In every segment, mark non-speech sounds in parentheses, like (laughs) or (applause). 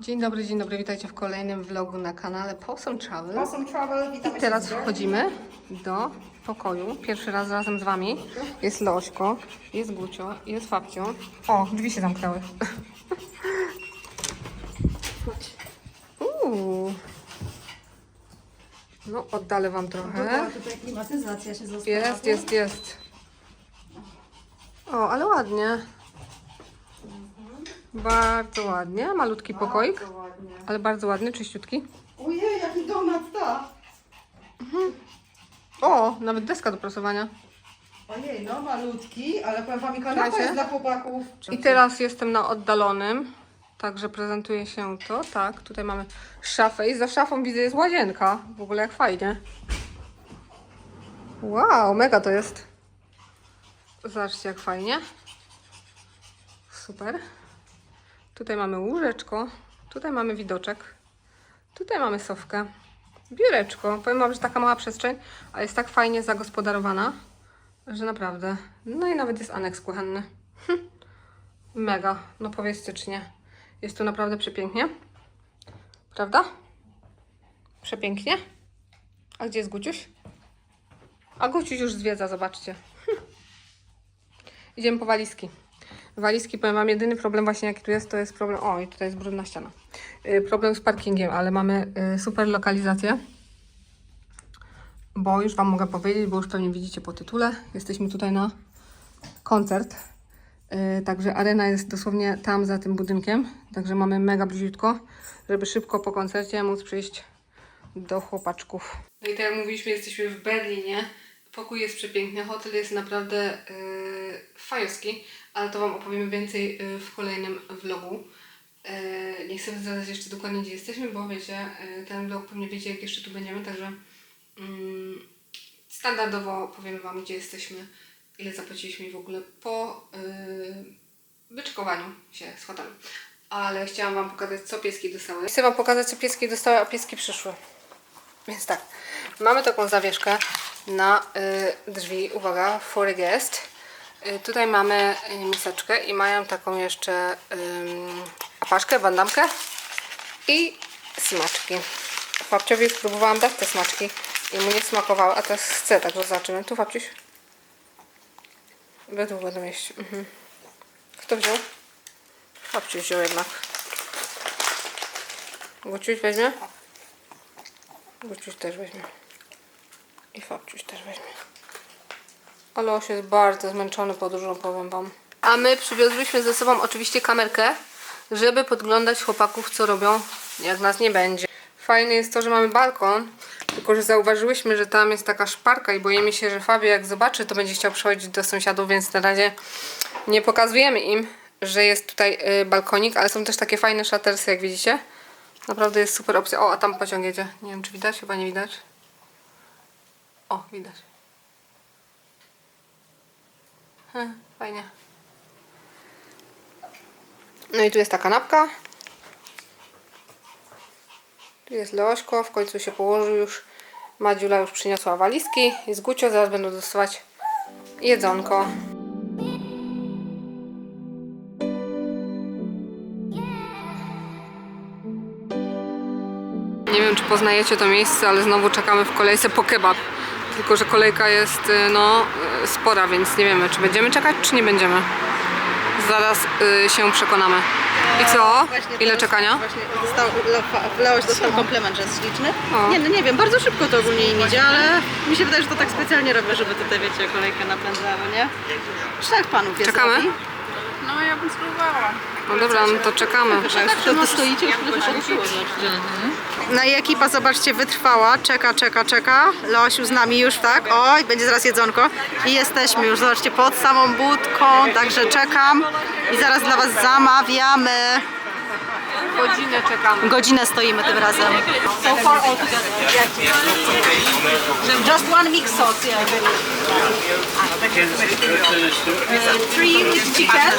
Dzień dobry, dzień dobry, witajcie w kolejnym vlogu na kanale Possum Travel. Awesome Travel, witamy I teraz wchodzimy do pokoju. Pierwszy raz razem z Wami. Jest Lośko, jest Gucio, jest Fabcio. O, drzwi się zamknęły. (laughs) Uuu. No, oddalę Wam trochę. Tutaj klimatyzacja się została. Jest, jest, jest. O, ale ładnie. Bardzo ładnie. Malutki pokoik, Bardzo ładnie. ale bardzo ładny, czyściutki. Ojej, jaki donat ta! O, nawet deska do prasowania. Ojej, no malutki, ale powiem wam, kanapa Słuchajcie. jest dla chłopaków. I teraz jestem na oddalonym, także prezentuje się to. Tak, tutaj mamy szafę i za szafą widzę jest łazienka. W ogóle jak fajnie. Wow, mega to jest. Zobaczcie jak fajnie. Super. Tutaj mamy łóżeczko, tutaj mamy widoczek, tutaj mamy sofkę, biureczko. Powiem wam, że taka mała przestrzeń, a jest tak fajnie zagospodarowana, że naprawdę. No i nawet jest aneks kuchenny. Mega, no powiestycznie. Jest tu naprawdę przepięknie. Prawda? Przepięknie. A gdzie jest Guciuś? A Guciuś już zwiedza, zobaczcie. Idziemy po walizki. Walizki, powiem Wam, jedyny problem właśnie jaki tu jest, to jest problem... O, i tutaj jest brudna ściana. Y, problem z parkingiem, ale mamy y, super lokalizację. Bo już Wam mogę powiedzieć, bo już pewnie widzicie po tytule. Jesteśmy tutaj na koncert. Yy, także arena jest dosłownie tam za tym budynkiem. Także mamy mega bliziutko, żeby szybko po koncercie móc przyjść do chłopaczków. No i tak jak mówiliśmy, jesteśmy w Berlinie. Pokój jest przepiękny, hotel jest naprawdę yy, fajowski, ale to Wam opowiemy więcej yy, w kolejnym vlogu. Yy, nie chcę zdradzać jeszcze dokładnie gdzie jesteśmy, bo wiecie, yy, ten vlog pewnie wiecie jak jeszcze tu będziemy, także mm, standardowo powiemy Wam gdzie jesteśmy, ile zapłaciliśmy w ogóle po wyczekowaniu się z hotelu. Ale chciałam Wam pokazać co pieski dostały. Chcę Wam pokazać co pieski dostały, a pieski przyszły. Więc tak, mamy taką zawieszkę na y, drzwi, uwaga, for a guest. Y, tutaj mamy y, miseczkę i mają taką jeszcze ym, apaszkę, bandamkę i smaczki. Babciowi już próbowałam dać te smaczki i mu nie smakowały, a teraz chcę, także zobaczymy. Tu Babciuś. Według będą jeść. Mhm. Kto wziął? Babciuś wziął jednak. Guciuś weźmie? Guciuś też weźmie. I Fabciuś też weźmie. Ale Oś jest bardzo zmęczony podróżą, powiem Wam. A my przywiozłyśmy ze sobą oczywiście kamerkę, żeby podglądać chłopaków, co robią, jak nas nie będzie. Fajne jest to, że mamy balkon, tylko że zauważyłyśmy, że tam jest taka szparka i boimy się, że Fabio jak zobaczy, to będzie chciał przechodzić do sąsiadów, więc na razie nie pokazujemy im, że jest tutaj y, balkonik, ale są też takie fajne szatersy, jak widzicie. Naprawdę jest super opcja. O, a tam pociąg jedzie. Nie wiem, czy widać? Chyba nie widać. O, widać. Fajnie. No i tu jest ta kanapka. Tu jest Leośko, w końcu się położył już. Madziula już przyniosła walizki. Jest Gucio, zaraz będą dostawać jedzonko. Nie wiem, czy poznajecie to miejsce, ale znowu czekamy w kolejce po kebab. Tylko, że kolejka jest y, no, spora, więc nie wiemy, czy będziemy czekać, czy nie będziemy. Zaraz y, się przekonamy. I co? Ile czekania? Właśnie dostał, Le- Leoś dostał komplement, że jest śliczny. O. Nie, no nie wiem, bardzo szybko to ogólnie im idzie, ale mi się wydaje, że to tak specjalnie robię, żeby tutaj, wiecie, kolejkę napędzały, nie? Czterech panów jest Czekamy? robi. No ja bym spróbowała. No dobra, no to czekamy. To, to stoicie, już zobaczcie. No i ekipa, zobaczcie, wytrwała, czeka, czeka, czeka. Leosiu z nami już, tak? Oj, będzie zaraz jedzonko. I jesteśmy już, zobaczcie, pod samą budką, także czekam. I zaraz dla Was zamawiamy. Godzinę czekamy. Godzinę stoimy tym razem. So far all together. Just one mix sauce, yeah. Uh, three with chicken,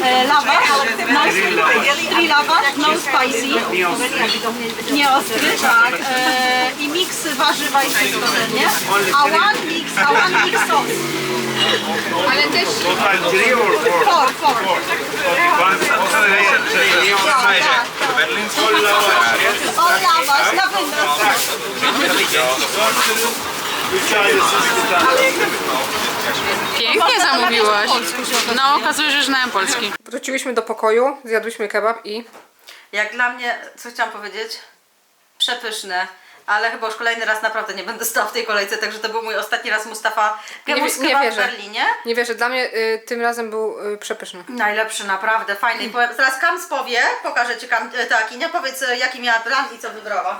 uh, lava, no three lava, no spicy, nie ostry, tak. E, I mix warzywa i wszystko, nie? A one mix, a one mix sauce. Ale też Three or four? Four, four. One Australia, Berlin na pewno. Pięknie zamówiłaś. No, okazuje się, że znałem polski. wróciłyśmy do pokoju, zjadłyśmy kebab i Jak dla mnie, co chciałam powiedzieć? Przepyszne. Ale chyba już kolejny raz naprawdę nie będę stała w tej kolejce, także to był mój ostatni raz Mustafa Nie Kemus wi- nie kebab w wierzę. Berlinie. nie wierzę, dla mnie y, tym razem był y, przepyszny. Najlepszy, naprawdę, fajny. I powiem, teraz Kams powie, pokażę Ci Kam, e, tak, i nie powiedz e, jaki miała plan i co wybrała.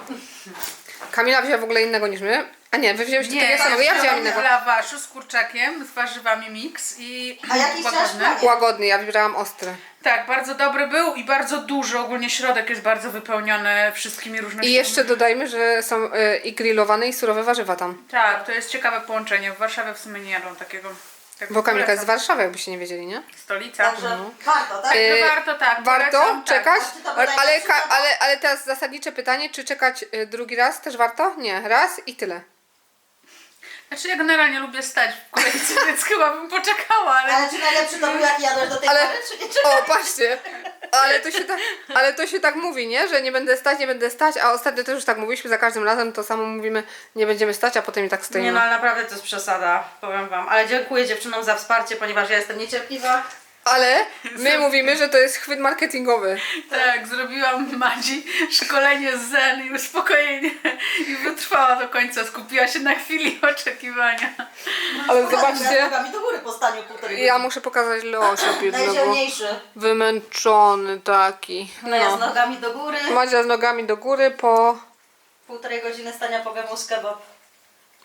Kamila wzięła w ogóle innego niż my. A nie, wy wzięłyście takiego samego, ja wzięłam innego. lawaszu z kurczakiem, z warzywami mix i A jaki chciałaś łagodny. ja wybrałam ostry. Tak, bardzo dobry był i bardzo duży. Ogólnie środek jest bardzo wypełniony wszystkimi różnymi... I jeszcze dodajmy, że są y, i grillowane i surowe warzywa tam. Tak, to jest ciekawe połączenie. W Warszawie w sumie nie jadą takiego. Tak Bo Kamilka jest z polecam. Warszawy, jakbyście nie wiedzieli, nie? Stolica. Także warto, tak? Y, warto, tak. Warto polecam, tak. czekać? To Ale, wydaje ale, się, ka- że to- ale, ale teraz zasadnicze pytanie, czy czekać y, drugi raz też warto? Nie, raz i tyle. Znaczy ja generalnie lubię stać w kolejce, (laughs) więc chyba bym poczekała, ale... Ale czy najlepszy to był jak jadłeś do tej Ale, pory, czy nie? o patrzcie, ale to, się tak, ale to się tak mówi, nie? Że nie będę stać, nie będę stać, a ostatnio też już tak mówiliśmy, za każdym razem to samo mówimy, nie będziemy stać, a potem i tak stoimy. Nie no, ale naprawdę to jest przesada, powiem Wam. Ale dziękuję dziewczynom za wsparcie, ponieważ ja jestem niecierpliwa. Ale my mówimy, że to jest chwyt marketingowy. Tak, zrobiłam Madzi szkolenie z zen i uspokojenie i wytrwała do końca, skupiła się na chwili oczekiwania. Ale zobaczcie, nogami do góry po staniu półtorej ja muszę pokazać Leosia biednego. Najzielniejszy. Wymęczony taki. No ja z No. nogami do góry, Madzia z nogami do góry po, półtorej godziny stania po gamus kebab.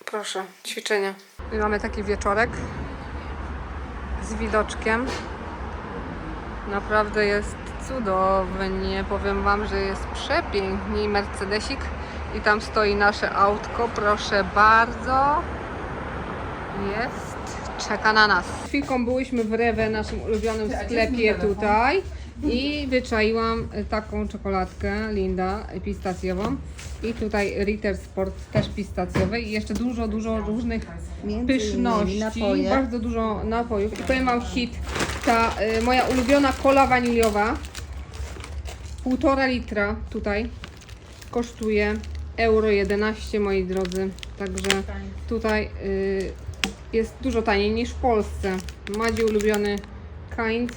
proszę, ćwiczenie. I mamy taki wieczorek z widoczkiem. Naprawdę jest cudownie. Powiem Wam, że jest przepięknie. I Mercedesik. I tam stoi nasze autko. Proszę bardzo. Jest. Czeka na nas. Chwilką byłyśmy w Rewe, naszym ulubionym sklepie tutaj. I wyczaiłam y, taką czekoladkę Linda y, pistacjową. I tutaj Ritter Sport też pistacjowy. I jeszcze dużo, dużo różnych pyszności. Bardzo dużo napojów. I powiem Wam hit. Ta y, moja ulubiona kola waniliowa. Półtora litra tutaj kosztuje euro 11 moi drodzy. Także tutaj y, jest dużo taniej niż w Polsce. Madzi ulubiony kind.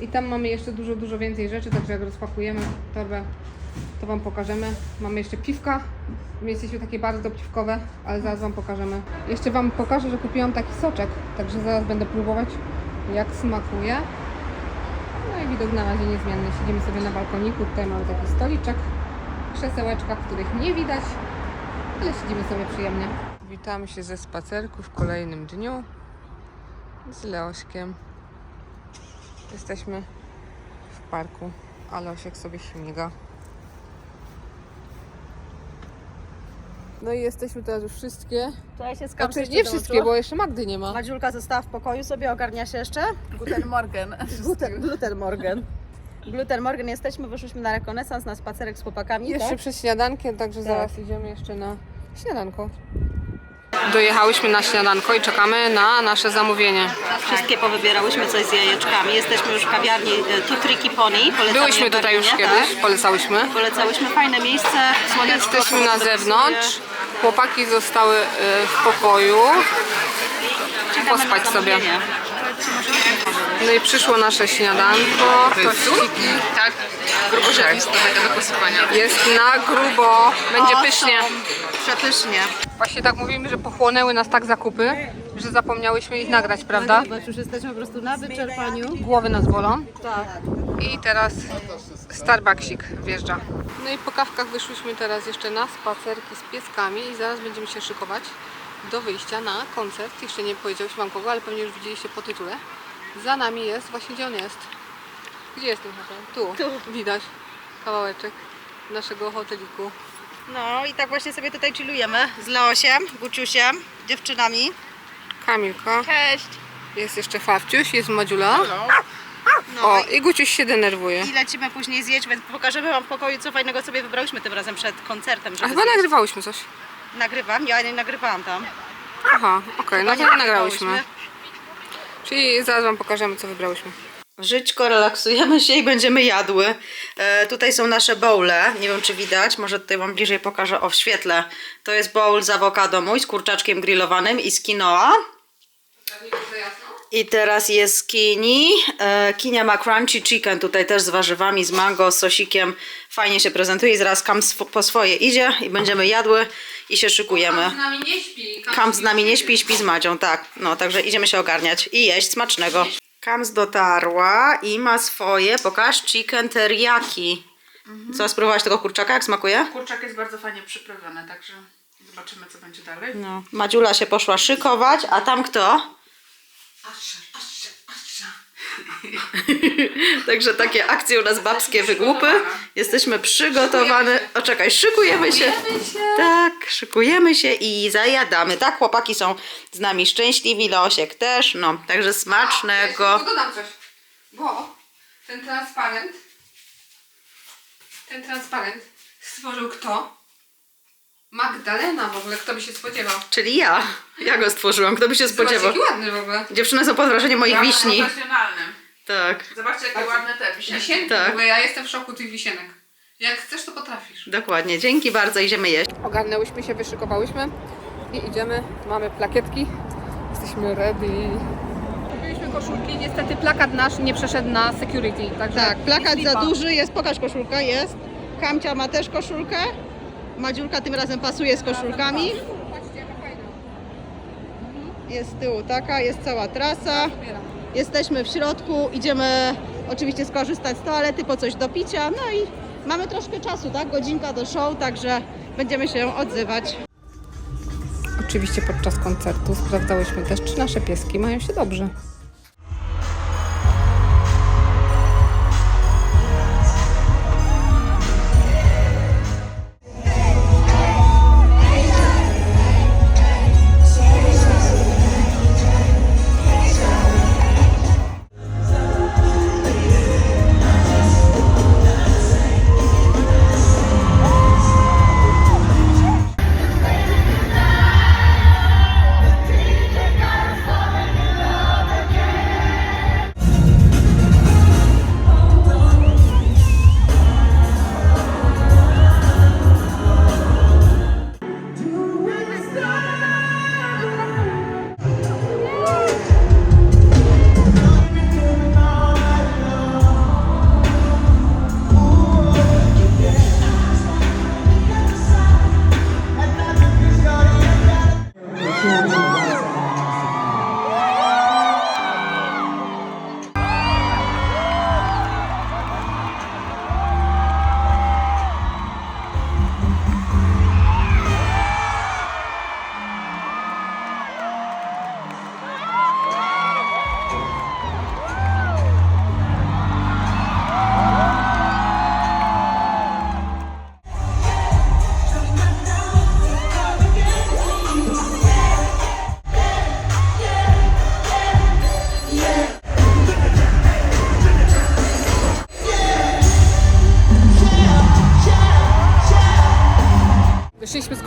I tam mamy jeszcze dużo, dużo więcej rzeczy, także jak rozpakujemy torbę, to Wam pokażemy. Mamy jeszcze piwka. My jesteśmy takie bardzo piwkowe, ale zaraz Wam pokażemy. Jeszcze Wam pokażę, że kupiłam taki soczek, także zaraz będę próbować jak smakuje. No i widok na razie niezmienny. Siedzimy sobie na balkoniku, tutaj mamy taki stoliczek, krzesełeczka, których nie widać, ale siedzimy sobie przyjemnie. Witamy się ze spacerku w kolejnym dniu z Leośkiem. Jesteśmy w parku, a Leosiek sobie śmiga. No i jesteśmy teraz już wszystkie. Cześć, się Znaczy nie wszystkie, bo jeszcze Magdy nie ma. Madziulka została w pokoju sobie, ogarnia się jeszcze? Guten Morgen. Gluten, gluten Morgan. Gluten Morgan jesteśmy, wyszliśmy na rekonesans, na spacerek z chłopakami, Jeszcze tak? przed śniadankiem, także zaraz idziemy jeszcze na śniadanko. Dojechaliśmy na śniadanko i czekamy na nasze zamówienie. Wszystkie powybierałyśmy coś z jajeczkami. Jesteśmy już w kawiarni e, Tutriki Pony. Polecamy Byłyśmy tutaj już Berlinie, kiedyś, Tak? polecałyśmy. Polecałyśmy fajne miejsce. Słoneczko Jesteśmy na zewnątrz. Chłopaki zostały y, w pokoju. Pospać sobie. No i przyszło nasze śniadanko. Tościki. Tak, grubożerstwo tego do posypania. Jest na grubo. Będzie pysznie. Przepysznie. Właśnie tak mówimy, że pochłonęły nas tak zakupy, że zapomniałyśmy ich nagrać, prawda? Zobacz, już jesteśmy po prostu na wyczerpaniu. Głowy nas bolą. Tak. I teraz Starbucksik wjeżdża. No i po kawkach wyszłyśmy teraz jeszcze na spacerki z pieskami i zaraz będziemy się szykować do wyjścia na koncert. Jeszcze nie powiedziałyśmy wam kogo, ale pewnie już widzieliście po tytule. Za nami jest, właśnie gdzie on jest? Gdzie jest ten hotel? Tu. Tu. Widać kawałeczek naszego hoteliku. No i tak właśnie sobie tutaj chillujemy z Leosiem, Guciusiem, dziewczynami. Kamilka. Cześć. Jest jeszcze Fawciuś, jest Madziula. No O, i, Guciuś się denerwuje. i lecimy później zjeść, więc pokażemy wam w pokoju, co fajnego sobie wybrałyśmy tym razem przed koncertem, A żeby chyba zjeść. nagrywałyśmy coś. Nagrywam, ja nie nagrywałam tam. Aha, okej, no to nie nagrałyśmy. Czyli zaraz Wam pokażemy, co wybrałyśmy. Żyćko, relaksujemy się i będziemy jadły. E, tutaj są nasze bowle. Nie wiem, czy widać. Może tutaj Wam bliżej pokażę o w świetle. To jest bowl z awokado mój, z kurczaczkiem grillowanym i z quinoa. I teraz jest kini. E, kinia ma crunchy chicken, tutaj też z warzywami, z mango, z sosikiem. Fajnie się prezentuje i zaraz Kam po swoje idzie i będziemy jadły i się szykujemy. z nami nie śpi. Kam z nami nie śpi, śpi z Madzią, tak. No, także idziemy się ogarniać i jeść smacznego. Kams dotarła i ma swoje, pokaż, chicken teriyaki. Co, spróbowałaś tego kurczaka, jak smakuje? Kurczak jest bardzo fajnie przyprawiony, także zobaczymy co będzie dalej. No. Madziula się poszła szykować, a tam kto? (laughs) Także takie akcje u nas babskie wygłupy. Jesteśmy przygotowane. O czekaj, szykujemy się. Tak, szykujemy się i zajadamy. Tak, chłopaki są z nami szczęśliwi, Losiek też. No, także smacznego. Tylko dodam coś, bo ten transparent, ten transparent stworzył kto? Magdalena w ogóle, kto by się spodziewał. Czyli ja. Ja go stworzyłam. Kto by się spodziewał? jaki ładny w ogóle. Dziewczyny są pod wrażeniem moich wiśni. Tak, Zobaczcie jakie ładne te wisienki. Wisienki, Tak. w ogóle ja jestem w szoku tych wisienek. Jak chcesz, to potrafisz. dokładnie. Dzięki bardzo, idziemy jeść. Ogarnęłyśmy się, wyszykowałyśmy i idziemy. Mamy plakietki. Jesteśmy ready. Kupiliśmy koszulki, niestety plakat nasz nie przeszedł na security. Także Tak, plakat za duży jest, pokaż koszulka, jest. Kamcia ma też koszulkę. Madziulka tym razem pasuje z koszulkami. Patrzcie, jaka fajna. Jest z tyłu taka, jest cała trasa. Zbieram. Jesteśmy w środku, idziemy oczywiście skorzystać z toalety po coś do picia. No i mamy troszkę czasu, tak? Godzinka do show, także będziemy się odzywać. Oczywiście podczas koncertu sprawdzałyśmy też, czy nasze pieski mają się dobrze.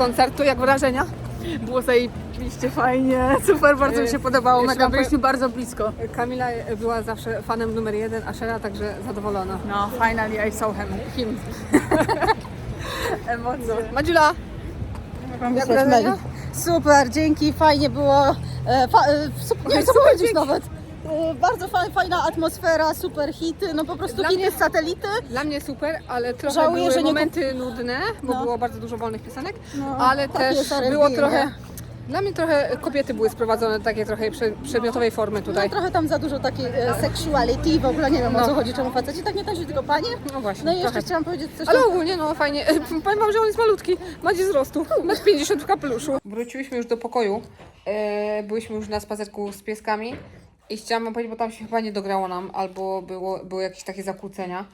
Koncertu, jak wrażenia? Było zajebiście fajnie, super, bardzo mi się podobało, Jeszcze mega byliśmy bardzo blisko. Kamila była zawsze fanem numer jeden, a Szera także zadowolona. No, finally I saw him. Him. (laughs) Emocje. Madziula, jak wrażenia? Super, dzięki, fajnie było. E, fa, e, super, nie wiem co powiedzieć nawet. E, bardzo fa, fajna atmosfera, super hity, no po prostu Dla mnie- satelity. Dla mnie super, ale trochę Żałuję, były że nie momenty nudne, bo No. było bardzo dużo wolnych piosenek, No, ale takie też jest R&B, było nie? trochę... Dla mnie trochę kobiety były sprowadzone do takiej trochę prze, przedmiotowej formy No, tutaj. trochę tam za dużo takiej e, sexuality, w ogóle nie wiem o No. co chodzi, czemu faceci tak nie tańczy, tylko panie. No właśnie, No i jeszcze trochę. chciałam powiedzieć coś Ale ogólnie no fajnie. Powiem wam, że on jest malutki. Macie wzrostu. Masz 50 w kapeluszu. Wróciłyśmy już do pokoju. E, byliśmy już na spacerku z pieskami. I chciałam powiedzieć, bo tam się chyba nie dograło nam, albo było, były jakieś takie zakłócenia.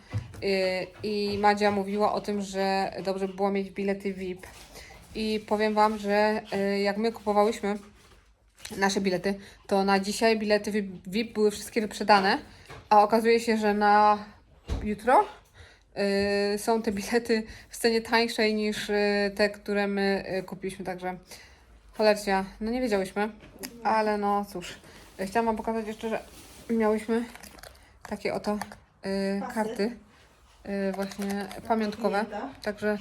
E, I Madzia mówiła o tym, że dobrze by było mieć bilety VIP. I powiem wam, że e, jak my kupowałyśmy nasze bilety, to na dzisiaj bilety VIP były wszystkie wyprzedane, a okazuje się, że na jutro yy, są te bilety w cenie tańszej niż te, które my kupiliśmy, także cholercia, no nie wiedziałyśmy, ale no cóż, Chciałam Wam pokazać jeszcze, że miałyśmy takie oto y, karty y, właśnie pamiątkowe. Także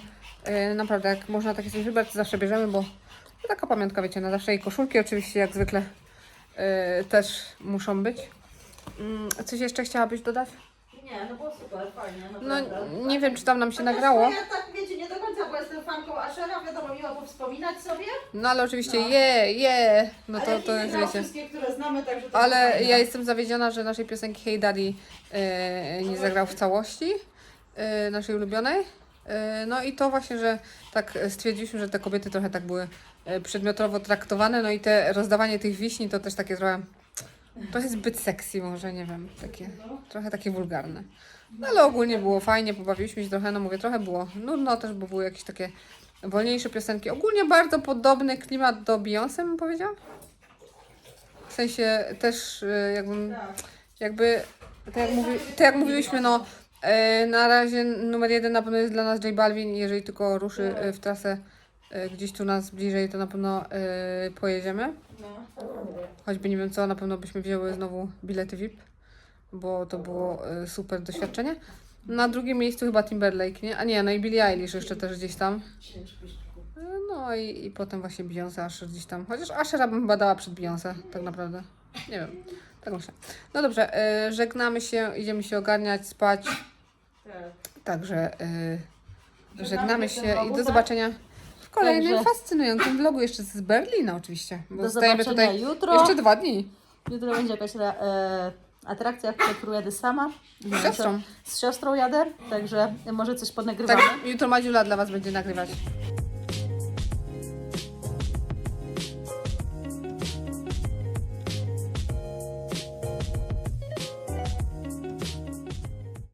y, naprawdę, jak można takie coś wybrać, to zawsze bierzemy, bo to taka pamiątka, wiecie, na zawsze i koszulki oczywiście jak zwykle y, też muszą być. Mm, Coś jeszcze chciałabyś dodać? Nie, no było super, fajnie. No naprawdę. nie wiem, czy tam nam się nagrało. Ja tak wiecie, fanką Ashera, wiadomo, miło powspominać sobie. No ale oczywiście No. je, je, no ale to, to inne jest, wiecie. wszystkie, które znamy, także to Ale fajne. ja jestem zawiedziona, że naszej piosenki Hey Daddy e, nie zagrał w całości, e, naszej ulubionej. E, no i to właśnie, że tak stwierdziliśmy, że te kobiety trochę tak były e, przedmiotowo traktowane, no i te rozdawanie tych wiśni to też takie trochę, trochę zbyt sexy może, nie wiem, takie, trochę takie wulgarne. No ale ogólnie było fajnie, pobawiliśmy się trochę, no mówię, trochę było nudno też, bo były jakieś takie wolniejsze piosenki. Ogólnie bardzo podobny klimat do Beyoncé bym powiedziała. W sensie też y, jakbym, jakby, tak jak, mówi, tak jak mówiliśmy, no e, na razie numer jeden na pewno jest dla nas J Balvin jeżeli tylko ruszy e, w trasę e, gdzieś tu nas bliżej, to na pewno e, pojedziemy. Choćby nie wiem co, na pewno byśmy wzięły znowu bilety VIP, bo to było e, super doświadczenie. Na drugim miejscu chyba Timberlake, nie? A nie, no i Billie Eilish jeszcze też gdzieś tam. E, No i, i potem właśnie Beyoncé, Asher gdzieś tam. Chociaż Ashera bym chyba dała przed Beyoncé, tak naprawdę. Nie wiem, tak myślę. No dobrze, e, żegnamy się, idziemy się ogarniać, spać. Także żegnamy się i do zobaczenia w kolejnym Także- fascynującym vlogu jeszcze z Berlina oczywiście. Bo Do zobaczenia tutaj jutro. jeszcze dwa dni. Jutro będzie jakaś e, atrakcja, w której jadę sama. Z siostrą. Z siostrą jadę, także może coś ponagrywamy. Tak, jutro Madziula dla Was będzie nagrywać.